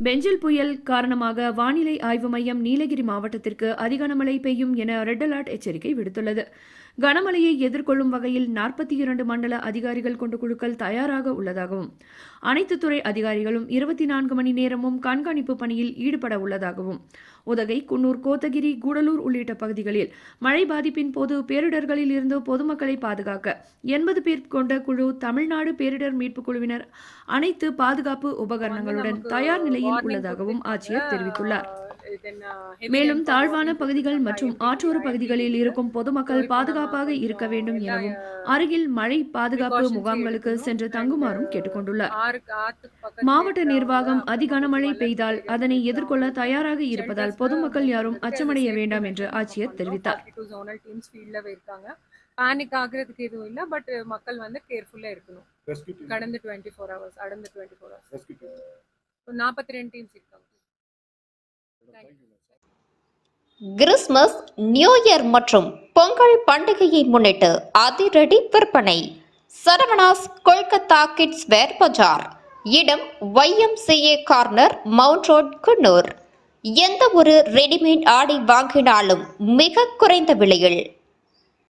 பெஞ்சில் புயல் காரணமாக வானிலை ஆய்வு மையம் நீலகிரி மாவட்டத்திற்கு அதிக கனமழை பெய்யும் என ரெட் அலர்ட் எச்சரிக்கை விடுத்துள்ளது. கனமழையை எதிர்கொள்ளும் வகையில் நாற்பத்தி இரண்டு மண்டல அதிகாரிகள் கொண்ட குழுக்கள் தயாராக உள்ளதாகவும் அனைத்து துறை அதிகாரிகளும் இருபத்தி நான்கு மணி நேரமும் கண்காணிப்பு பணியில் ஈடுபட உள்ளதாகவும் உதகை குன்னூர் கோத்தகிரி கூடலூர் உள்ளிட்ட பகுதிகளில் மழை பாதிப்பின் போது பேரிடர்களில் இருந்து பொதுமக்களை பாதுகாக்க எண்பது பேர் கொண்ட குழு தமிழ்நாடு பேரிடர் மீட்புக் குழுவினர் அனைத்து பாதுகாப்பு உபகரணங்களுடன் தயார் நிலையில் உள்ளதாகவும் ஆட்சியர் தெரிவித்துள்ளார். மேலும் தாழ்வான பகுதிகள் மற்றும் ஆற்றோர பகுதிகளில் இருக்கும் பொதுமக்கள் பாதுகாப்பாக இருக்க வேண்டும் எனவும் அருகில் மழை பாதுகாப்பு முகாம்களுக்கு சென்று தங்குமாறும் கேட்டுக்கொண்டுள்ளார். மாவட்ட நிர்வாகம் அதிகனமழை பெய்தால் அதனை எதிர்கொள்ள தயாராக இருப்பதால் பொதுமக்கள் யாரும் அச்சமடைய வேண்டாம் என்று ஆட்சியர் தெரிவித்தார். பேனிக் ஆகுறதுக்கு எதுவும் இல்ல பட் மக்கள் வந்து கேர்ஃபுல்லா இருக்கணும். கடந்த டுவெண்ட்டி ஃபோர் ஹவர்ஸ் கடந்த டுவெண்ட்டி ஃபோர் ஹவர்ஸ் நாற்பத்தி ரெண்டு டீம்ஸ் இருக்காங்க. கிறிஸ்மஸ் நியூ இயர் மற்றும் பொங்கல் பண்டிகையை முன்னிட்டு அதிரடி விற்பனை. Saravanas Kolkata kids wear Bazaar. இடம் YMCA corner Mount Road Coonoor. எந்த ஒரு ரெடிமேட் ஆடை வாங்கினாலும் மிக குறைந்த விலையில்